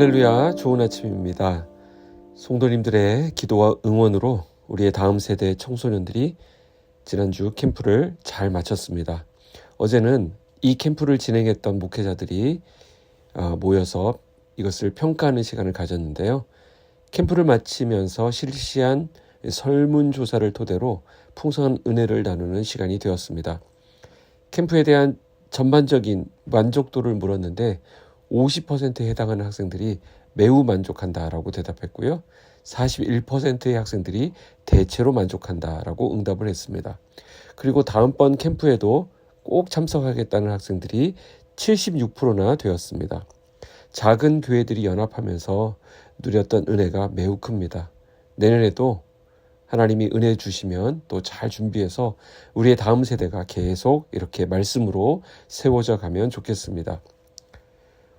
할렐루야, 좋은 아침입니다. 성도님들의 기도와 응원으로 우리의 다음 세대 청소년들이 지난주 캠프를 잘 마쳤습니다. 어제는 이 캠프를 진행했던 목회자들이 어, 모여서 이것을 평가하는 시간을 가졌는데요. 캠프를 마치면서 실시한 설문조사를 토대로 풍성한 은혜를 나누는 시간이 되었습니다. 캠프에 대한 전반적인 만족도를 물었는데 50%에 해당하는 학생들이 매우 만족한다라고 대답했고요. 41%의 학생들이 대체로 만족한다라고 응답을 했습니다. 그리고 다음번 캠프에도 꼭 참석하겠다는 학생들이 76%나 되었습니다. 작은 교회들이 연합하면서 누렸던 은혜가 매우 큽니다. 내년에도 하나님이 은혜 주시면 또 잘 준비해서 우리의 다음 세대가 계속 이렇게 말씀으로 세워져 가면 좋겠습니다.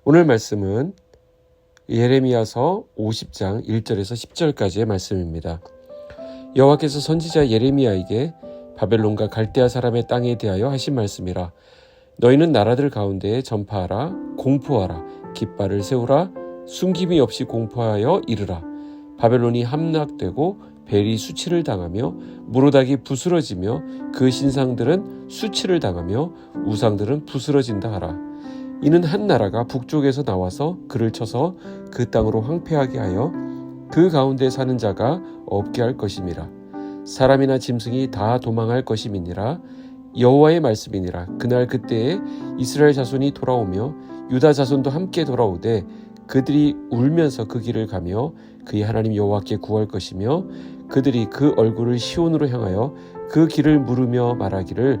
오늘 말씀은 예레미야서 50장 1절에서 10절까지의 말씀입니다. 여호와께서 선지자 예레미야에게 바벨론과 갈대아 사람의 땅에 대하여 하신 말씀이라. 너희는 나라들 가운데에 전파하라 공포하라 깃발을 세우라 숨김이 없이 공포하여 이르라. 바벨론이 함락되고 벨이 수치를 당하며 무로닥이 부스러지며 그 신상들은 수치를 당하며 우상들은 부스러진다 하라 이는 한 나라가 북쪽에서 나와서 그를 쳐서 그 땅으로 황폐하게 하여 그 가운데 사는 자가 없게 할 것임이라. 사람이나 짐승이 다 도망할 것임이니라. 여호와의 말씀이니라. 그날 그때에 이스라엘 자손이 돌아오며 유다 자손도 함께 돌아오되 그들이 울면서 그 길을 가며 그의 하나님 여호와께 구할 것이며 그들이 그 얼굴을 시온으로 향하여 그 길을 물으며 말하기를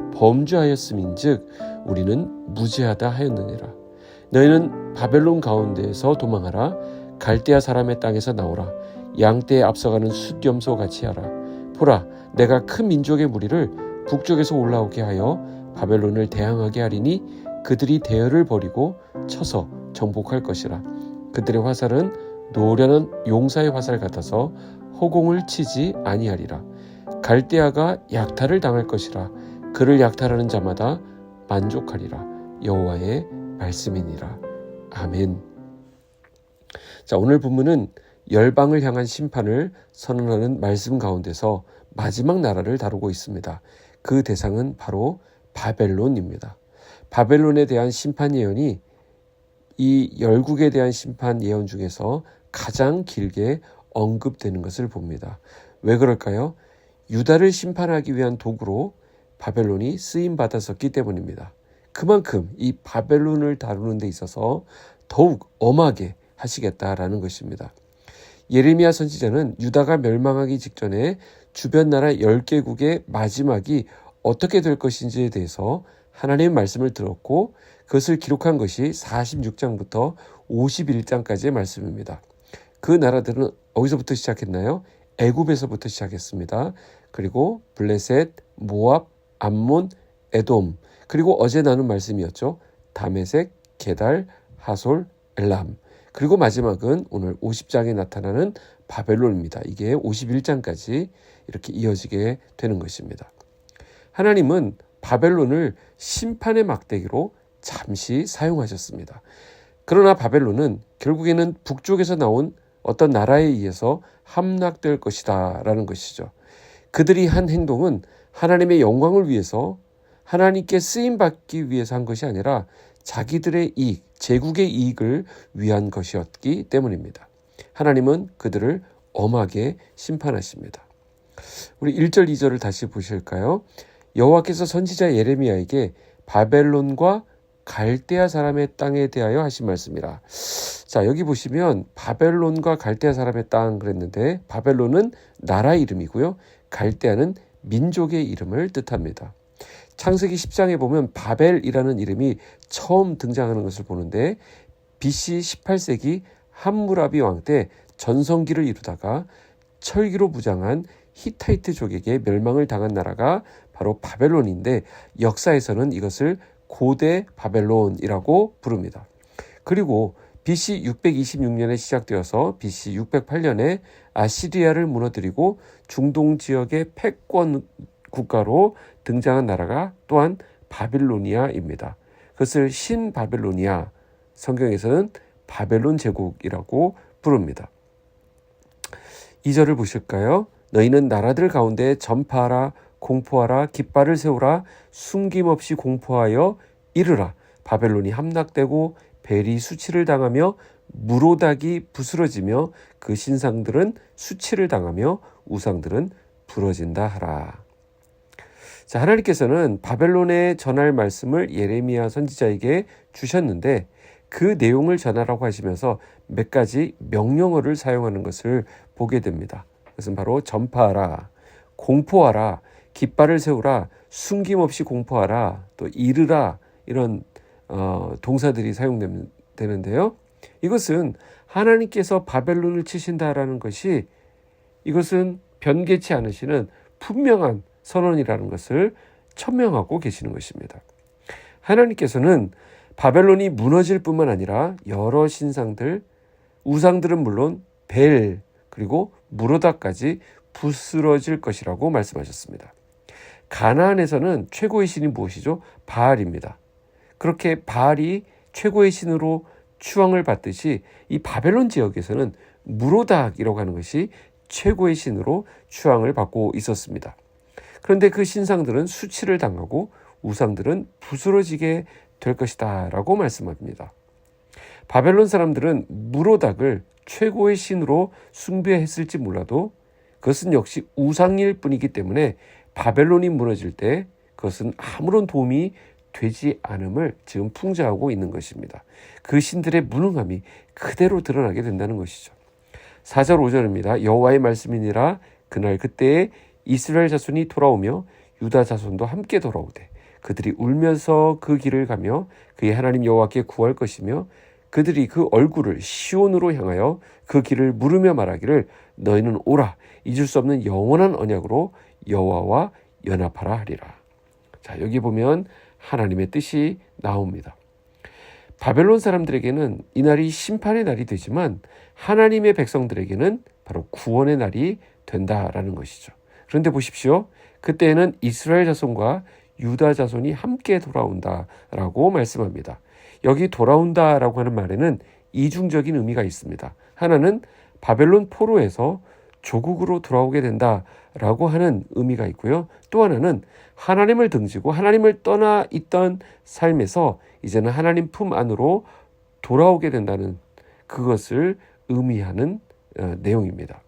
범죄하였음인즉 우리는 무죄하다 하였느니라. 너희는 바벨론 가운데에서 도망하라. 갈대아 사람의 땅에서 나오라. 양떼에 앞서가는 숫염소 같이 하라. 보라 내가 큰 민족의 무리를 북쪽에서 올라오게 하여 바벨론을 대항하게 하리니 그들이 대열을 버리고 쳐서 정복할 것이라. 그들의 화살은 노련한 용사의 화살 같아서 허공을 치지 아니하리라. 갈대아가 약탈을 당할 것이라 그를 약탈하는 자마다 만족하리라 여호와의 말씀이니라 아멘. 자 오늘 본문은 열방을 향한 심판을 선언하는 말씀 가운데서 마지막 나라를 다루고 있습니다. 그 대상은 바로 바벨론입니다. 바벨론에 대한 심판 예언이 이 열국에 대한 심판 예언 중에서 가장 길게 언급되는 것을 봅니다. 왜 그럴까요? 유다를 심판하기 위한 도구로 바벨론이 쓰임 받았었기 때문입니다. 그만큼 이 바벨론을 다루는 데 있어서 더욱 엄하게 하시겠다라는 것입니다. 예레미야 선지자는 유다가 멸망하기 직전에 주변 나라 10개국의 마지막이 어떻게 될 것인지에 대해서 하나님의 말씀을 들었고 그것을 기록한 것이 46장부터 51장까지의 말씀입니다. 그 나라들은 어디서부터 시작했나요? 애굽에서부터 시작했습니다. 그리고 블레셋, 모압, 암몬, 에돔, 그리고 어제 나눈 말씀이었죠. 다메색, 게달, 하솔, 엘람. 그리고 마지막은 오늘 50장에 나타나는 바벨론입니다. 이게 51장까지 이렇게 이어지게 되는 것입니다. 하나님은 바벨론을 심판의 막대기로 잠시 사용하셨습니다. 그러나 바벨론은 결국에는 북쪽에서 나온 어떤 나라에 의해서 함락될 것이다 라는 것이죠. 그들이 한 행동은 하나님의 영광을 위해서 하나님께 쓰임 받기 위해서 한 것이 아니라 자기들의 이익, 제국의 이익을 위한 것이었기 때문입니다. 하나님은 그들을 엄하게 심판하십니다. 우리 1절, 2절을 다시 보실까요? 여호와께서 선지자 예레미야에게 바벨론과 갈대아 사람의 땅에 대하여 하신 말씀이라. 자, 여기 보시면 바벨론과 갈대아 사람의 땅 그랬는데 바벨론은 나라 이름이고요. 갈대아는 민족의 이름을 뜻합니다. 창세기 10장에 보면 바벨이라는 이름이 처음 등장하는 것을 보는데 BC 18세기 함무라비 왕 때 전성기를 이루다가 철기로 무장한 히타이트족에게 멸망을 당한 나라가 바로 바벨론인데 역사에서는 이것을 고대 바벨론이라고 부릅니다. 그리고 BC 626년에 시작되어서 BC 608년에 아시리아를 무너뜨리고 중동 지역의 패권 국가로 등장한 나라가 또한 바빌로니아입니다. 그것을 신바벨로니아 성경에서는 바벨론 제국이라고 부릅니다. 2절을 보실까요? 너희는 나라들 가운데 전파하라 공포하라 깃발을 세우라 숨김없이 공포하여 이르라 바벨론이 함락되고 벨이 수치를 당하며 무로닥이 부스러지며 그 신상들은 수치를 당하며 우상들은 부러진다 하라. 자, 하나님께서는 바벨론에 전할 말씀을 예레미야 선지자에게 주셨는데 그 내용을 전하라고 하시면서 몇 가지 명령어를 사용하는 것을 보게 됩니다. 그것은 바로 전파하라, 공포하라, 깃발을 세우라, 숨김없이 공포하라, 또 이르라 이런 어, 동사들이 사용되는데요. 이것은 하나님께서 바벨론을 치신다라는 것이 이것은 변개치 않으시는 분명한 선언이라는 것을 천명하고 계시는 것입니다. 하나님께서는 바벨론이 무너질 뿐만 아니라 여러 신상들, 우상들은 물론 벨, 그리고 무로다까지 부스러질 것이라고 말씀하셨습니다. 가나안에서는 최고의 신이 무엇이죠? 바알입니다. 그렇게 바알이 최고의 신으로 추앙을 받듯이 이 바벨론 지역에서는 무로닥이라고 하는 것이 최고의 신으로 추앙을 받고 있었습니다. 그런데 그 신상들은 수치를 당하고 우상들은 부스러지게 될 것이다 라고 말씀합니다. 바벨론 사람들은 무로닥을 최고의 신으로 숭배했을지 몰라도 그것은 역시 우상일 뿐이기 때문에 바벨론이 무너질 때 그것은 아무런 도움이 되지 않음을 지금 풍자하고 있는 것입니다. 그 신들의 무능함이 그대로 드러나게 된다는 것이죠. 4절 5절입니다. 여호와의 말씀이니라 그날 그때에 이스라엘 자손이 돌아오며 유다 자손도 함께 돌아오되 그들이 울면서 그 길을 가며 그의 하나님 여호와께 구할 것이며 그들이 그 얼굴을 시온으로 향하여 그 길을 물으며 말하기를 너희는 오라 잊을 수 없는 영원한 언약으로 여호와와 연합하라 하리라. 자, 여기 보면 하나님의 뜻이 나옵니다. 바벨론 사람들에게는 이날이 심판의 날이 되지만 하나님의 백성들에게는 바로 구원의 날이 된다라는 것이죠. 그런데 보십시오. 그때에는 이스라엘 자손과 유다 자손이 함께 돌아온다라고 말씀합니다. 여기 돌아온다라고 하는 말에는 이중적인 의미가 있습니다. 하나는 바벨론 포로에서 조국으로 돌아오게 된다라고 하는 의미가 있고요. 또 하나는 하나님을 등지고 하나님을 떠나 있던 삶에서 이제는 하나님 품 안으로 돌아오게 된다는 그것을 의미하는 어, 내용입니다.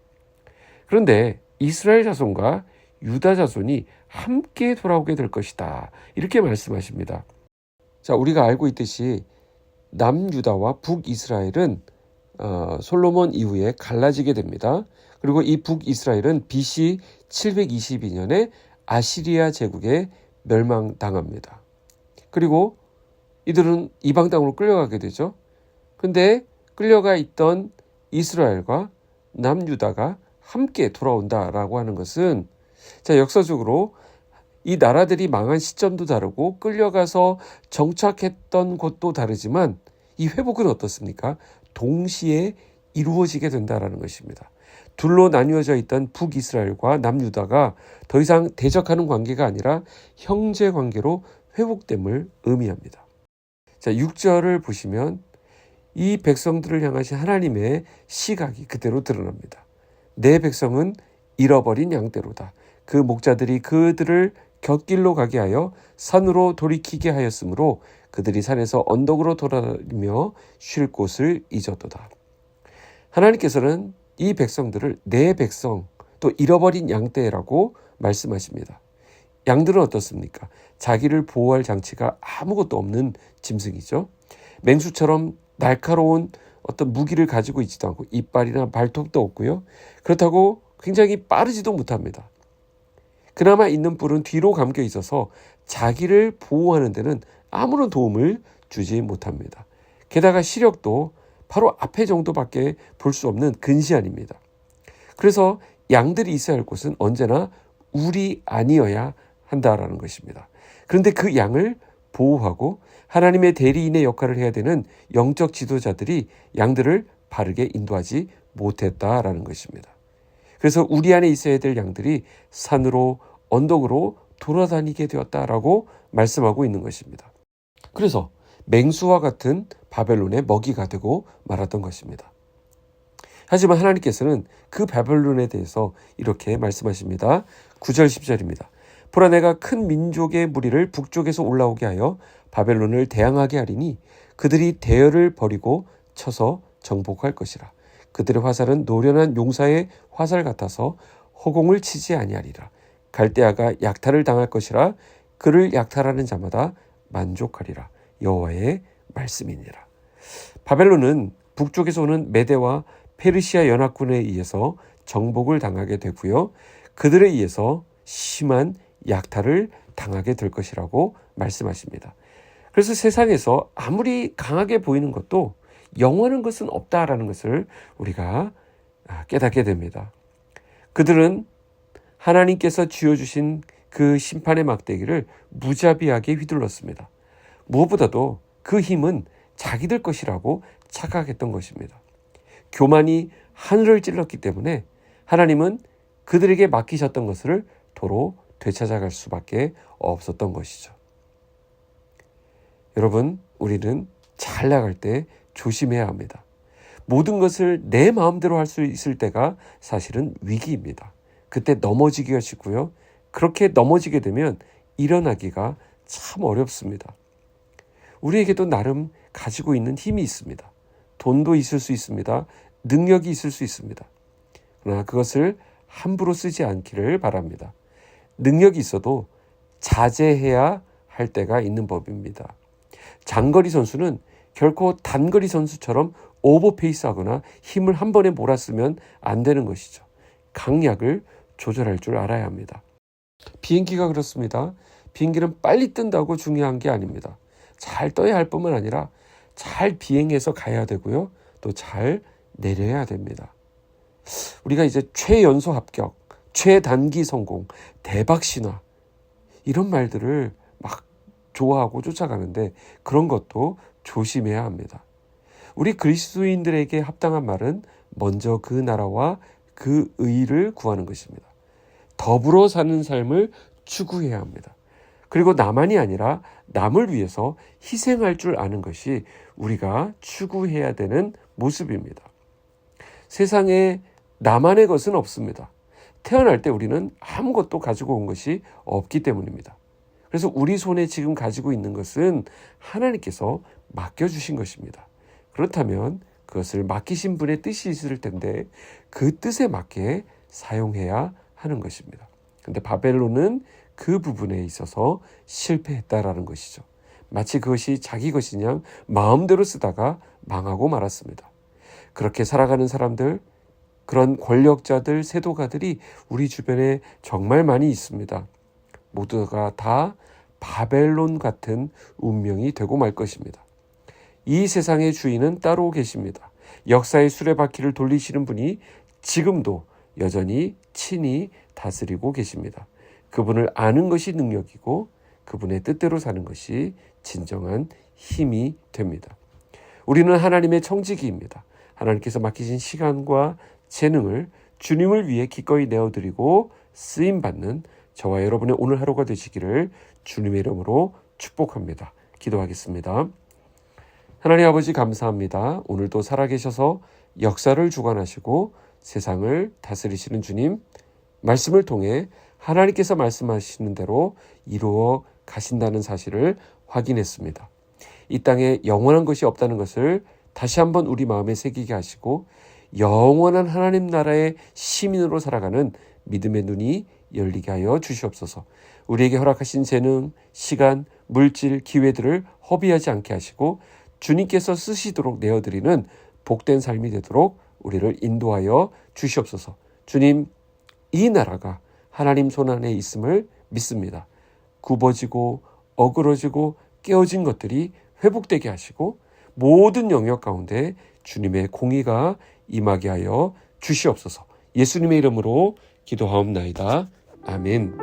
그런데 이스라엘 자손과 유다 자손이 함께 돌아오게 될 것이다. 이렇게 말씀하십니다. 자, 우리가 알고 있듯이 남유다와 북이스라엘은 어, 솔로몬 이후에 갈라지게 됩니다. 그리고 이 북이스라엘은 BC 722년에 아시리아 제국에 멸망당합니다. 그리고 이들은 이방 땅으로 끌려가게 되죠. 근데 끌려가 있던 이스라엘과 남유다가 함께 돌아온다라고 하는 것은 자 역사적으로 이 나라들이 망한 시점도 다르고 끌려가서 정착했던 곳도 다르지만 이 회복은 어떻습니까? 동시에 이루어지게 된다라는 것입니다. 둘로 나뉘어져 있던 북이스라엘과 남유다가 더 이상 대적하는 관계가 아니라 형제 관계로 회복됨을 의미합니다. 자, 6절을 보시면 이 백성들을 향하신 하나님의 시각이 그대로 드러납니다. 내 백성은 잃어버린 양떼로다. 그 목자들이 그들을 곁길로 가게 하여 산으로 돌이키게 하였으므로 그들이 산에서 언덕으로 돌아다니며 쉴 곳을 잊었도다. 하나님께서는 이 백성들을 내 백성 또 잃어버린 양떼라고 말씀하십니다. 양들은 어떻습니까? 자기를 보호할 장치가 아무것도 없는 짐승이죠. 맹수처럼 날카로운 어떤 무기를 가지고 있지도 않고 이빨이나 발톱도 없고요. 그렇다고 굉장히 빠르지도 못합니다. 그나마 있는 뿔은 뒤로 감겨 있어서 자기를 보호하는 데는 아무런 도움을 주지 못합니다. 게다가 시력도 바로 앞에 정도밖에 볼 수 없는 근시안입니다. 그래서 양들이 있어야 할 곳은 언제나 우리 아니어야 한다라는 것입니다. 그런데 그 양을 보호하고 하나님의 대리인의 역할을 해야 되는 영적 지도자들이 양들을 바르게 인도하지 못했다라는 것입니다. 그래서 우리 안에 있어야 될 양들이 산으로 언덕으로 돌아다니게 되었다라고 말씀하고 있는 것입니다. 그래서 맹수와 같은 바벨론의 먹이가 되고 말았던 것입니다. 하지만 하나님께서는 그 바벨론에 대해서 이렇게 말씀하십니다. 9절 10절입니다. 보라 내가 큰 민족의 무리를 북쪽에서 올라오게 하여 바벨론을 대항하게 하리니 그들이 대열을 버리고 쳐서 정복할 것이라. 그들의 화살은 노련한 용사의 화살 같아서 허공을 치지 아니하리라. 갈대아가 약탈을 당할 것이라 그를 약탈하는 자마다 만족하리라. 여호와의 말씀이니라. 바벨론은 북쪽에서 오는 메대와 페르시아 연합군에 의해서 정복을 당하게 되고요. 그들에 의해서 심한 약탈을 당하게 될 것이라고 말씀하십니다. 그래서 세상에서 아무리 강하게 보이는 것도 영원한 것은 없다라는 것을 우리가 깨닫게 됩니다. 그들은 하나님께서 쥐어주신 그 심판의 막대기를 무자비하게 휘둘렀습니다. 무엇보다도 그 힘은 자기들 것이라고 착각했던 것입니다. 교만이 하늘을 찔렀기 때문에 하나님은 그들에게 맡기셨던 것을 도로 되찾아갈 수밖에 없었던 것이죠. 여러분, 우리는 잘 나갈 때 조심해야 합니다. 모든 것을 내 마음대로 할 수 있을 때가 사실은 위기입니다. 그때 넘어지기가 쉽고요. 그렇게 넘어지게 되면 일어나기가 참 어렵습니다. 우리에게도 나름 가지고 있는 힘이 있습니다. 돈도 있을 수 있습니다. 능력이 있을 수 있습니다. 그러나 그것을 함부로 쓰지 않기를 바랍니다. 능력이 있어도 자제해야 할 때가 있는 법입니다. 장거리 선수는 결코 단거리 선수처럼 오버페이스 하거나 힘을 한 번에 몰았으면 안 되는 것이죠. 강약을 조절할 줄 알아야 합니다. 비행기가 그렇습니다. 비행기는 빨리 뜬다고 중요한 게 아닙니다. 잘 떠야 할 뿐만 아니라 잘 비행해서 가야 되고요. 또 잘 내려야 됩니다. 우리가 이제 최연소 합격, 최단기 성공, 대박 신화 이런 말들을 막 좋아하고 쫓아가는데 그런 것도 조심해야 합니다. 우리 그리스도인들에게 합당한 말은 먼저 그 나라와 그 의를 구하는 것입니다. 더불어 사는 삶을 추구해야 합니다. 그리고 나만이 아니라 남을 위해서 희생할 줄 아는 것이 우리가 추구해야 되는 모습입니다. 세상에 나만의 것은 없습니다. 태어날 때 우리는 아무것도 가지고 온 것이 없기 때문입니다. 그래서 우리 손에 지금 가지고 있는 것은 하나님께서 맡겨주신 것입니다. 그렇다면 그것을 맡기신 분의 뜻이 있을 텐데 그 뜻에 맞게 사용해야 하는 것입니다. 근데 바벨론은 그 부분에 있어서 실패했다라는 것이죠. 마치 그것이 자기 것이냐 마음대로 쓰다가 망하고 말았습니다. 그렇게 살아가는 사람들, 그런 권력자들, 세도가들이 우리 주변에 정말 많이 있습니다. 모두가 다 바벨론 같은 운명이 되고 말 것입니다. 이 세상의 주인은 따로 계십니다. 역사의 수레바퀴를 돌리시는 분이 지금도 여전히 친히 다스리고 계십니다. 그분을 아는 것이 능력이고 그분의 뜻대로 사는 것이 진정한 힘이 됩니다. 우리는 하나님의 청지기입니다. 하나님께서 맡기신 시간과 재능을 주님을 위해 기꺼이 내어드리고 쓰임 받는 저와 여러분의 오늘 하루가 되시기를 주님의 이름으로 축복합니다. 기도하겠습니다. 하나님 아버지 감사합니다. 오늘도 살아계셔서 역사를 주관하시고 세상을 다스리시는 주님 말씀을 통해 하나님께서 말씀하시는 대로 이루어 가신다는 사실을 확인했습니다. 이 땅에 영원한 것이 없다는 것을 다시 한번 우리 마음에 새기게 하시고 영원한 하나님 나라의 시민으로 살아가는 믿음의 눈이 열리게 하여 주시옵소서. 우리에게 허락하신 재능, 시간, 물질, 기회들을 허비하지 않게 하시고 주님께서 쓰시도록 내어드리는 복된 삶이 되도록 우리를 인도하여 주시옵소서. 주님, 이 나라가 하나님 손안에 있음을 믿습니다. 굽어지고 어그러지고 깨어진 것들이 회복되게 하시고 모든 영역 가운데 주님의 공의가 임하게 하여 주시옵소서. 예수님의 이름으로 기도하옵나이다. 아멘.